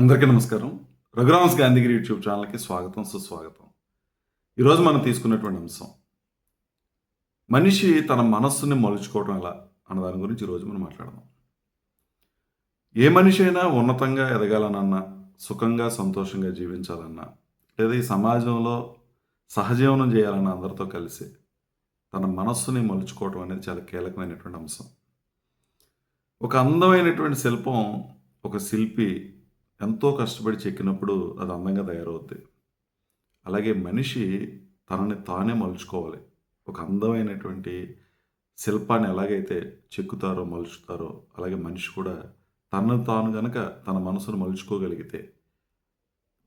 అందరికీ నమస్కారం. రఘురామస్ గాంధీగిరి యూట్యూబ్ ఛానల్కి స్వాగతం సుస్వాగతం. ఈరోజు మనం తీసుకున్నటువంటి అంశం మనిషి తన మనస్సుని మలుచుకోవడం ఎలా అన్న దాని గురించి ఈరోజు మనం మాట్లాడదాం. ఏ మనిషి అయినా ఉన్నతంగా ఎదగాలనన్నా సుఖంగా సంతోషంగా జీవించాలన్నా లేదా ఈ సమాజంలో సహజీవనం చేయాలన్న అందరితో కలిసి తన మనస్సుని మలుచుకోవడం అనేది చాలా కీలకమైనటువంటి అంశం. ఒక అందమైనటువంటి శిల్పం ఒక శిల్పి ఎంతో కష్టపడి చెక్కినప్పుడు అది అందంగా తయారవుద్ది. అలాగే మనిషి తనని తానే మలుచుకోవాలి. ఒక అందమైనటువంటి శిల్పాన్ని ఎలాగైతే చెక్కుతారో మలుచుతారో అలాగే మనిషి కూడా తనను తాను గనక తన మనసును మలుచుకోగలిగితే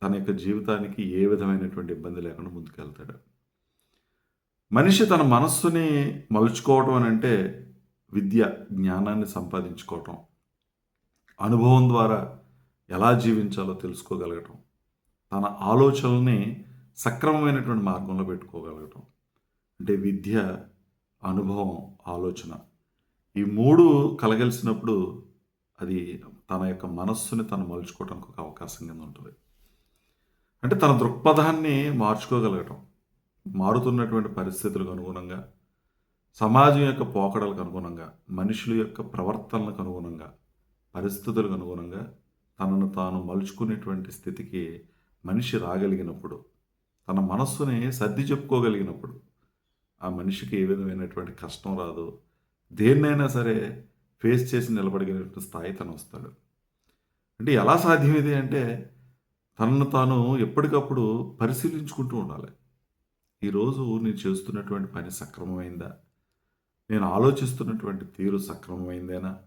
తన యొక్క జీవితానికి ఏ విధమైనటువంటి ఇబ్బంది లేకుండా ముందుకెళ్తాడు. మనిషి తన మనస్సుని మలుచుకోవటం అని అంటే విద్య జ్ఞానాన్ని సంపాదించుకోవటం. అనుభవం ద్వారా ఎలా జీవించాలో తెలుసుకోగలగటం. తన ఆలోచనల్ని సక్రమమైనటువంటి మార్గంలో పెట్టుకోగలగటం. అంటే విద్య అనుభవం ఆలోచన. ఈ మూడు కలగలిసినప్పుడు అది తన యొక్క మనస్సుని తను మలుచుకోవడానికి ఒక అవకాశం కింద ఉంటుంది. అంటే తన దృక్పథాన్ని మార్చుకోగలగటం. మారుతున్నటువంటి పరిస్థితులకు అనుగుణంగా సమాజం యొక్క పోకడలకు అనుగుణంగా మనుషుల యొక్క ప్రవర్తనలకు అనుగుణంగా పరిస్థితులకు అనుగుణంగా తనను తాను మలుచుకునేటువంటి స్థితికి మనిషి రాగలిగినప్పుడు తన మనస్సుని సర్ది చెప్పుకోగలిగినప్పుడు ఆ మనిషికి ఏ విధమైనటువంటి కష్టం రాదు. దేన్నైనా సరే ఫేస్ చేసి నిలబడగలిగినటువంటి స్థాయి తను వస్తాడు. అంటే ఎలా సాధ్యం ఇది అంటే తనను తాను ఎప్పటికప్పుడు పరిశీలించుకుంటూ ఉండాలి. ఈరోజు నేను చేస్తున్నటువంటి పని సక్రమమైందా? నేను ఆలోచిస్తున్నటువంటి తీరు సక్రమమైందేనా?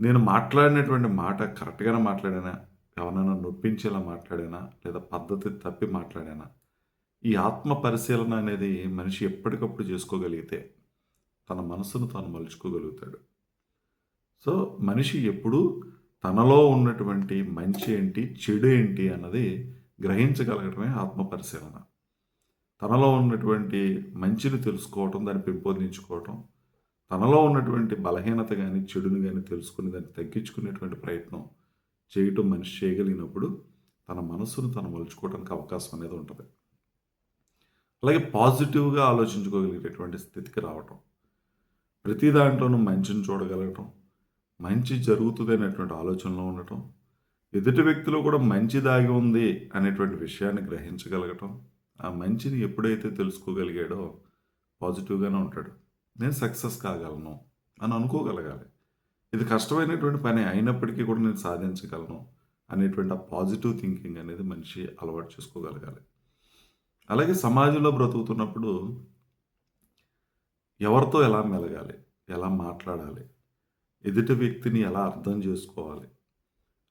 నేను మాట్లాడినటువంటి మాట కరెక్ట్గానే మాట్లాడానా? ఎవరైనా నొప్పించేలా మాట్లాడానా? లేదా పద్ధతి తప్పి మాట్లాడానా? ఈ ఆత్మ పరిశీలన అనేది మనిషి ఎప్పటికప్పుడు చేసుకోగలిగితే తన మనసును తాను మలుచుకోగలుగుతాడు. సో మనిషి ఎప్పుడూ తనలో ఉన్నటువంటి మంచి ఏంటి చెడు ఏంటి అన్నది గ్రహించగలగటమే ఆత్మ పరిశీలన. తనలో ఉన్నటువంటి మంచిని తెలుసుకోవటం దాన్ని పెంపొందించుకోవటం తనలో ఉన్నటువంటి బలహీనత కానీ చెడుని కానీ తెలుసుకుని దాన్ని తగ్గించుకునేటువంటి ప్రయత్నం చేయటం మనిషి చేయగలిగినప్పుడు తన మనసును తను మలుచుకోవడానికి అవకాశం అనేది ఉంటుంది. అలాగే పాజిటివ్గా ఆలోచించుకోగలిగేటటువంటి స్థితికి రావటం ప్రతి దాంట్లోనూ మంచిని చూడగలగటం మంచి జరుగుతుంది అనేటువంటి ఆలోచనలో ఉండటం ఎదుటి వ్యక్తిలో కూడా మంచి దాగి ఉంది అనేటువంటి విషయాన్ని గ్రహించగలగటం ఆ మంచిని ఎప్పుడైతే తెలుసుకోగలిగాడో పాజిటివ్గానే ఉంటాడు. నేను సక్సెస్ కాగలను అని అనుకోగలగాలి. ఇది కష్టమైనటువంటి పని అయినప్పటికీ కూడా నేను సాధించగలను అనేటువంటి ఆ పాజిటివ్ థింకింగ్ అనేది మనిషి అలవాటు చేసుకోగలగాలి. అలాగే సమాజంలో బ్రతుకుతున్నప్పుడు ఎవరితో ఎలా మెలగాలి ఎలా మాట్లాడాలి ఎదుటి వ్యక్తిని ఎలా అర్థం చేసుకోవాలి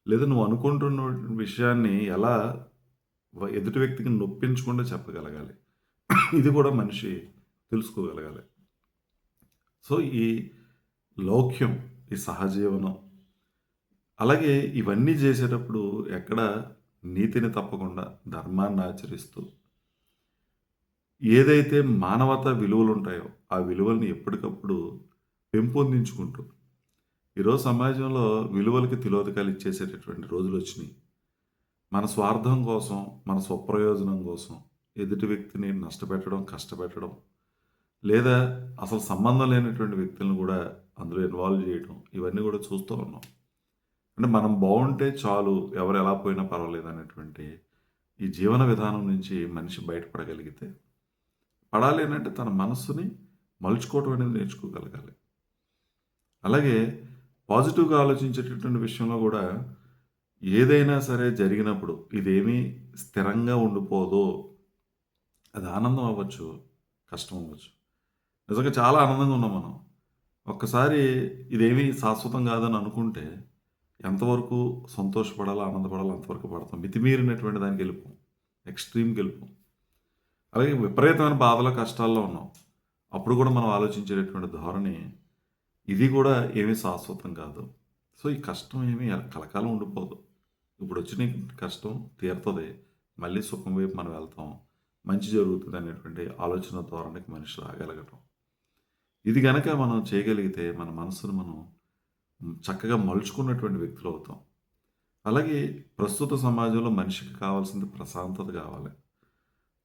లేదా నువ్వు అనుకుంటున్న విషయాన్ని ఎలా ఎదుటి వ్యక్తికి నొప్పించకుండా చెప్పగలగాలి. ఇది కూడా మనిషి తెలుసుకోగలగాలి. సో ఈ లౌక్యం ఈ సహజీవనం అలాగే ఇవన్నీ చేసేటప్పుడు ఎక్కడ నీతిని తప్పకుండా ధర్మాన్ని ఆచరిస్తూ ఏదైతే మానవత విలువలు ఉంటాయో ఆ విలువల్ని ఎప్పటికప్పుడు పెంపొందించుకుంటూ ఈరోజు సమాజంలో విలువలకి తిలోదకాలు ఇచ్చేసేటటువంటి రోజులు వచ్చినాయి. మన స్వార్థం కోసం మన స్వప్రయోజనం కోసం ఎదుటి వ్యక్తిని నష్టపెట్టడం కష్టపెట్టడం లేదా అసలు సంబంధం లేనటువంటి వ్యక్తులను కూడా అందులో ఇన్వాల్వ్ చేయటం ఇవన్నీ కూడా చూస్తూ ఉన్నాం. అంటే మనం బాగుంటే చాలు ఎవరు ఎలా పోయినా పర్వాలేదు అనేటువంటి ఈ జీవన విధానం నుంచి మనిషి బయటపడగలిగితే పడాలి అంటే తన మనస్సుని మలుచుకోవటం అనేది నేర్చుకోగలగాలి. అలాగే పాజిటివ్గా ఆలోచించేటటువంటి విషయంలో కూడా ఏదైనా సరే జరిగినప్పుడు ఇదేమీ స్థిరంగా ఉండిపోదు. అది ఆనందం అవ్వచ్చు కష్టం అవ్వచ్చు. నిజంగా చాలా ఆనందంగా ఉన్నాం మనం. ఒక్కసారి ఇదేమీ శాశ్వతం కాదని అనుకుంటే ఎంతవరకు సంతోషపడాలో ఆనందపడాలో అంతవరకు పడతాం. మితిమీరినటువంటి దానికి వెళ్ళిపోం ఎక్స్ట్రీమ్కి వెళ్ళిపోం అలాగే విపరీతమైన బాధలో కష్టాల్లో ఉన్నాం. అప్పుడు కూడా మనం ఆలోచించేటటువంటి ధోరణి ఇది కూడా ఏమీ శాశ్వతం కాదు. సో ఈ కష్టం ఏమీ కలకాలం ఉండిపోదు. ఇప్పుడు వచ్చిన కష్టం తీరుతుంది. మళ్ళీ సుఖం వైపు మనం వెళ్తాం. మంచి జరుగుతుంది అనేటువంటి ఆలోచన ధోరణికి మనిషి రాగలగటం. ఇది గనక మనం చేయగలిగితే మన మనసును మనం చక్కగా మలుచుకున్నటువంటి వ్యక్తులు అవుతాం అలాగే ప్రస్తుత సమాజంలో మనిషికి కావాల్సింది ప్రశాంతత కావాలి.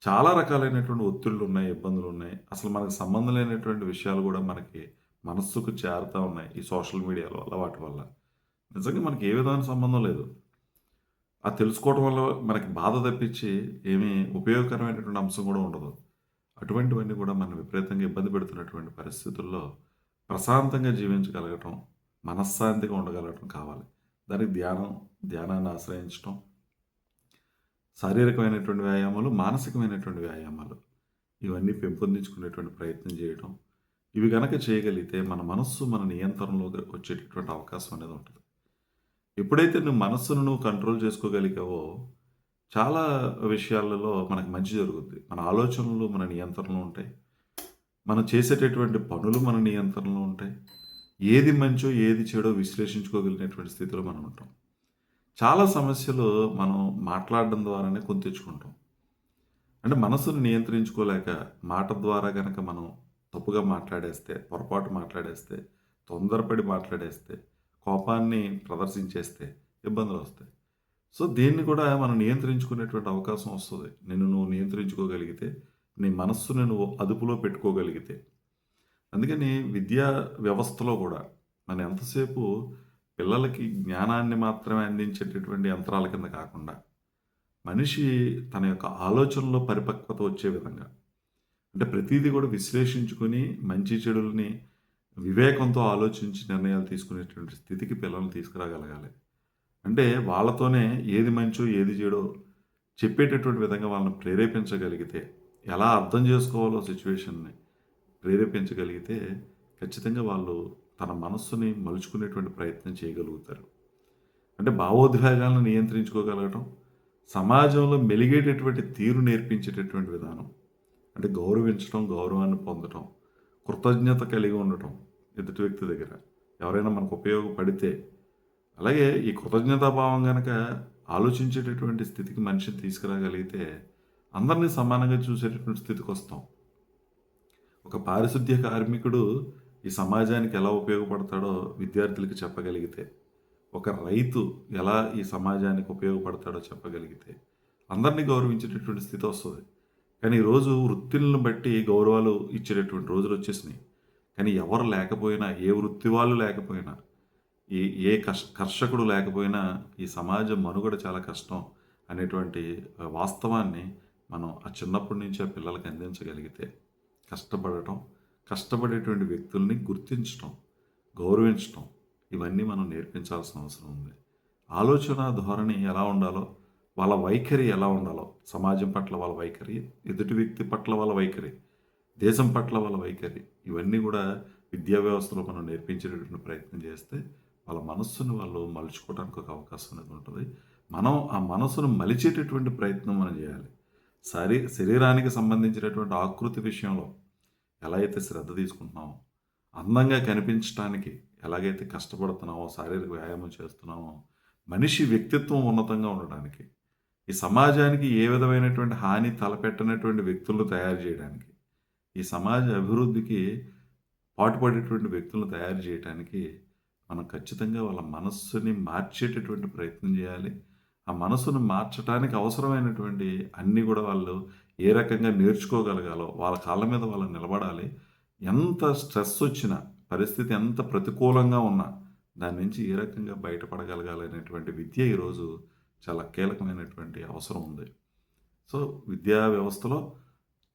చాలా రకాలైనటువంటి ఒత్తిళ్ళు ఉన్నాయి, ఇబ్బందులు ఉన్నాయి. అసలు మనకు సంబంధం లేనటువంటి విషయాలు కూడా మనకి మనస్సుకు చేరుతా ఉన్నాయి. ఈ సోషల్ మీడియాలో వల్ల వాటి వల్ల. నిజంగా మనకి ఏ విధమైన సంబంధం లేదు. అది తెలుసుకోవడం వల్ల మనకి బాధ తప్పించి ఏమీ ఉపయోగకరమైనటువంటి అంశం కూడా ఉండదు. అటువంటివన్నీ కూడా మనం విపరీతంగా ఇబ్బంది పెడుతున్నటువంటి పరిస్థితుల్లో ప్రశాంతంగా జీవించగలగటం, మనశ్శాంతిగా ఉండగలగటం కావాలి. దానికి ధ్యానం, ధ్యానాన్ని ఆశ్రయించటం, శారీరకమైనటువంటి వ్యాయామాలు, మానసికమైనటువంటి వ్యాయామాలు ఇవన్నీ పెంపొందించుకునేటువంటి ప్రయత్నం చేయటం. ఇవి కనుక చేయగలిగితే మన మనస్సు మన నియంత్రణలోకి వచ్చేటటువంటి అవకాశం అనేది ఉంటుంది ఎప్పుడైతే నువ్వు మనస్సును నువ్వు కంట్రోల్ చేసుకోగలిగావో చాలా విషయాలలో మనకు మంచి జరుగుద్ది. మన ఆలోచనలు మన నియంత్రణలో ఉంటాయి. మనం చేసేటటువంటి పనులు మన నియంత్రణలో ఉంటాయి. ఏది మంచో, ఏది చెడో విశ్లేషించుకోగలిగినటువంటి స్థితిలో మనం ఉంటాం. చాలా సమస్యలు మనం మాట్లాడడం ద్వారానే కొని తెచ్చుకుంటాం. అంటే మనసును నియంత్రించుకోలేక మాట ద్వారా కనుక మనం తప్పుగా మాట్లాడేస్తే, పొరపాటు మాట్లాడేస్తే, తొందరపడి మాట్లాడేస్తే, కోపాన్ని ప్రదర్శించేస్తే ఇబ్బందులు వస్తాయి సో, దీన్ని కూడా మనం నియంత్రించుకునేటువంటి అవకాశం వస్తుంది నిన్ను నువ్వు నియంత్రించుకోగలిగితే, నీ మనస్సును నువ్వు అదుపులో పెట్టుకోగలిగితే. అందుకని విద్యా వ్యవస్థలో కూడా మనం ఎంతసేపు పిల్లలకి జ్ఞానాన్ని మాత్రమే అందించేటటువంటి యంత్రాల కింద కాకుండా, మనిషి తన యొక్క ఆలోచనలో పరిపక్వత వచ్చే విధంగా అంటే ప్రతీది కూడా విశ్లేషించుకొని మంచి చెడుల్ని వివేకంతో ఆలోచించి నిర్ణయాలు తీసుకునేటువంటి స్థితికి పిల్లల్ని తీసుకురాగలగాలి. అంటే వాళ్ళతోనే ఏది మంచో, ఏది చెడో చెప్పేటటువంటి విధంగా వాళ్ళని ప్రేరేపించగలిగితే, ఎలా అర్థం చేసుకోవాలో సిచ్యువేషన్ని ప్రేరేపించగలిగితే ఖచ్చితంగా వాళ్ళు తన మనస్సుని మలుచుకునేటువంటి ప్రయత్నం చేయగలుగుతారు. అంటే భావోద్వేగాలను నియంత్రించుకోగలగటం, సమాజంలో మెలిగేటటువంటి తీరు నేర్పించేటటువంటి విధానం. అంటే గౌరవించటం, గౌరవాన్ని పొందటం, కృతజ్ఞత కలిగి ఉండటం ఎదుటి వ్యక్తి దగ్గర. ఎవరైనా మనకు ఉపయోగపడితే, అలాగే ఈ కృతజ్ఞతాభావం కనుక ఆలోచించేటటువంటి స్థితికి మనిషిని తీసుకురాగలిగితే, అందరిని సమానంగా చూసేటటువంటి స్థితికి వస్తాం. ఒక పారిశుద్ధ్య కార్మికుడు ఈ సమాజానికి ఎలా ఉపయోగపడతాడో విద్యార్థులకు చెప్పగలిగితే, ఒక రైతు ఎలా ఈ సమాజానికి ఉపయోగపడతాడో చెప్పగలిగితే, అందరినీ గౌరవించేటటువంటి స్థితి వస్తుంది. కానీ ఈరోజు వృత్తులను బట్టి గౌరవాలు ఇచ్చేటటువంటి రోజులు వచ్చేసినాయి. కానీ ఎవరు లేకపోయినా, ఏ వృత్తి వాళ్ళు లేకపోయినా, ఈ ఏ కష్ కర్షకుడు లేకపోయినా ఈ సమాజం మనుగడ చాలా కష్టం అనేటువంటి వాస్తవాన్ని మనం ఆ చిన్నప్పటి నుంచి ఆ పిల్లలకి అందించగలిగితే, కష్టపడటం, కష్టపడేటువంటి వ్యక్తుల్ని గుర్తించటం, గౌరవించటం ఇవన్నీ మనం నేర్పించాల్సిన అవసరం ఉంది. ఆలోచన ధోరణి ఎలా ఉండాలో, వాళ్ళ వైఖరి ఎలా ఉండాలో, సమాజం పట్ల వాళ్ళ వైఖరి, ఎదుటి వ్యక్తి పట్ల వాళ్ళ వైఖరి, దేశం పట్ల వాళ్ళ వైఖరి ఇవన్నీ కూడా విద్యా వ్యవస్థలో మనం నేర్పించేటటువంటి ప్రయత్నం చేస్తే, వాళ్ళ మనస్సును వాళ్ళు మలుచుకోవడానికి ఒక అవకాశం అనేది ఉంటుంది మనం ఆ మనసును మలిచేటటువంటి ప్రయత్నం మనం చేయాలి. శరీ శరీరానికి సంబంధించినటువంటి ఆకృతి విషయంలో ఎలా అయితే శ్రద్ధ తీసుకుంటున్నామో, అందంగా కనిపించటానికి ఎలాగైతే కష్టపడుతున్నామో, శారీరక వ్యాయామం చేస్తున్నామో, మనిషి వ్యక్తిత్వం ఉన్నతంగా ఉండడానికి, ఈ సమాజానికి ఏ విధమైనటువంటి హాని తలపెట్టనటువంటి వ్యక్తులను తయారు చేయడానికి, ఈ సమాజ అభివృద్ధికి పాటుపడేటువంటి వ్యక్తులను తయారు చేయటానికి మనం ఖచ్చితంగా వాళ్ళ మనస్సుని మార్చేటటువంటి ప్రయత్నం చేయాలి. ఆ మనసును మార్చటానికి అవసరమైనటువంటి అన్నీ కూడా వాళ్ళు ఏ రకంగా నేర్చుకోగలగాలో, వాళ్ళ కాళ్ళ మీద వాళ్ళు నిలబడాలి. ఎంత స్ట్రెస్ వచ్చినా, పరిస్థితి ఎంత ప్రతికూలంగా ఉన్నా, దాని నుంచి ఏ రకంగా బయటపడగలగాలనేటువంటి విద్య ఈరోజు చాలా కీలకమైనటువంటి అవసరం ఉంది. సో, విద్యా వ్యవస్థలో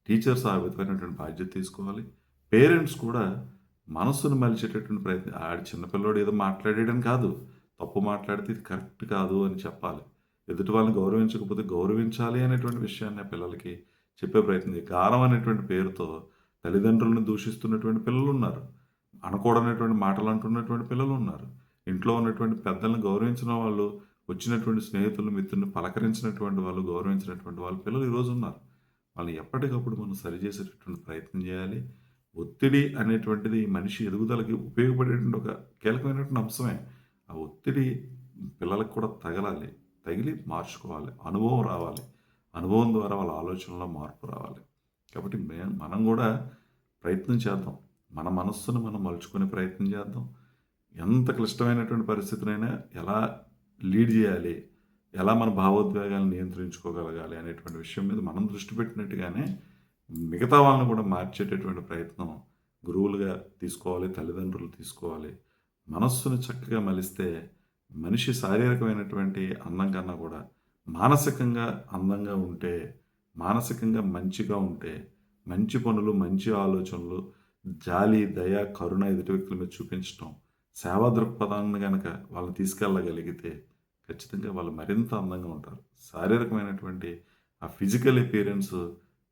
టీచర్స్ ఆ విధమైనటువంటి బాధ్యత తీసుకోవాలి. పేరెంట్స్ కూడా మనసును మలిచేటటువంటి ప్రయత్నం ఆడు చిన్న పిల్లోడు ఏదో మాట్లాడేయడం కాదు. తప్పు మాట్లాడితే ఇది కరెక్ట్ కాదు అని చెప్పాలి. ఎదుటి వాళ్ళని గౌరవించకపోతే గౌరవించాలి అనేటువంటి విషయాన్ని పిల్లలకి చెప్పే ప్రయత్నం గారం అనేటువంటి పేరుతో తల్లిదండ్రులను దూషిస్తున్నటువంటి పిల్లలు ఉన్నారు అనకూడనటువంటి మాటలు అంటున్నటువంటి పిల్లలు ఉన్నారు ఇంట్లో ఉన్నటువంటి పెద్దలను గౌరవించిన వాళ్ళు, వచ్చినటువంటి స్నేహితులు, మిత్రుల్ని పలకరించినటువంటి వాళ్ళు, గౌరవించినటువంటి వాళ్ళు పిల్లలు ఈరోజు ఉన్నారు. వాళ్ళని ఎప్పటికప్పుడు మనం సరిచేసేటటువంటి ప్రయత్నం చేయాలి. ఒత్తిడి అనేటువంటిది మనిషి ఎదుగుదలకి ఉపయోగపడేటువంటి ఒక కీలకమైనటువంటి అంశమే. ఆ ఒత్తిడి పిల్లలకు కూడా తగలాలి. తగిలి మార్చుకోవాలి. అనుభవం రావాలి. అనుభవం ద్వారా వాళ్ళ ఆలోచనలో మార్పు రావాలి. కాబట్టి మే మనం కూడా ప్రయత్నం చేద్దాం. మన మనస్సును మనం మలుచుకునే ప్రయత్నం చేద్దాం. ఎంత క్లిష్టమైనటువంటి పరిస్థితినైనా ఎలా లీడ్ చేయాలి ఎలా మన భావోద్వేగాలను నియంత్రించుకోగలగాలి అనేటువంటి విషయం మీద మనం దృష్టి పెట్టినట్టుగానే మిగతా వాళ్ళని కూడా మార్చేటటువంటి ప్రయత్నం గురువులుగా తీసుకోవాలి తల్లిదండ్రులు తీసుకోవాలి. మనస్సును చక్కగా మలిస్తే మనిషి శారీరకమైనటువంటి అందం కన్నా కూడా మానసికంగా అందంగా ఉంటే మానసికంగా మంచిగా ఉంటే మంచి పనులు మంచి ఆలోచనలు జాలి దయ కరుణ ఎదుటి వ్యక్తుల మీద చూపించడం సేవా దృక్పథాన్ని కనుక వాళ్ళని తీసుకెళ్ళగలిగితే ఖచ్చితంగా వాళ్ళు మరింత అందంగా ఉంటారు. శారీరకమైనటువంటి ఆ ఫిజికల్ అపీరెన్స్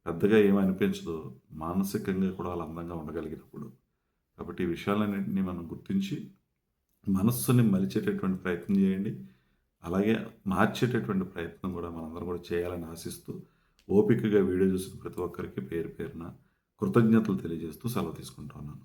పెద్దగా ఏమీ అనిపించదు. మానసికంగా కూడా వాళ్ళు అందంగా ఉండగలిగినప్పుడు. కాబట్టి ఈ విషయాలన్నింటినీ మనం గుర్తించి మనస్సుని మలిచేటటువంటి ప్రయత్నం చేయండి. అలాగే మార్చేటటువంటి ప్రయత్నం కూడా మనందరం కూడా చేయాలని ఆశిస్తూ ఓపికగా వీడియో చూసిన ప్రతి ఒక్కరికి పేరు పేరున కృతజ్ఞతలు తెలియజేస్తూ సెలవు తీసుకుంటున్నాను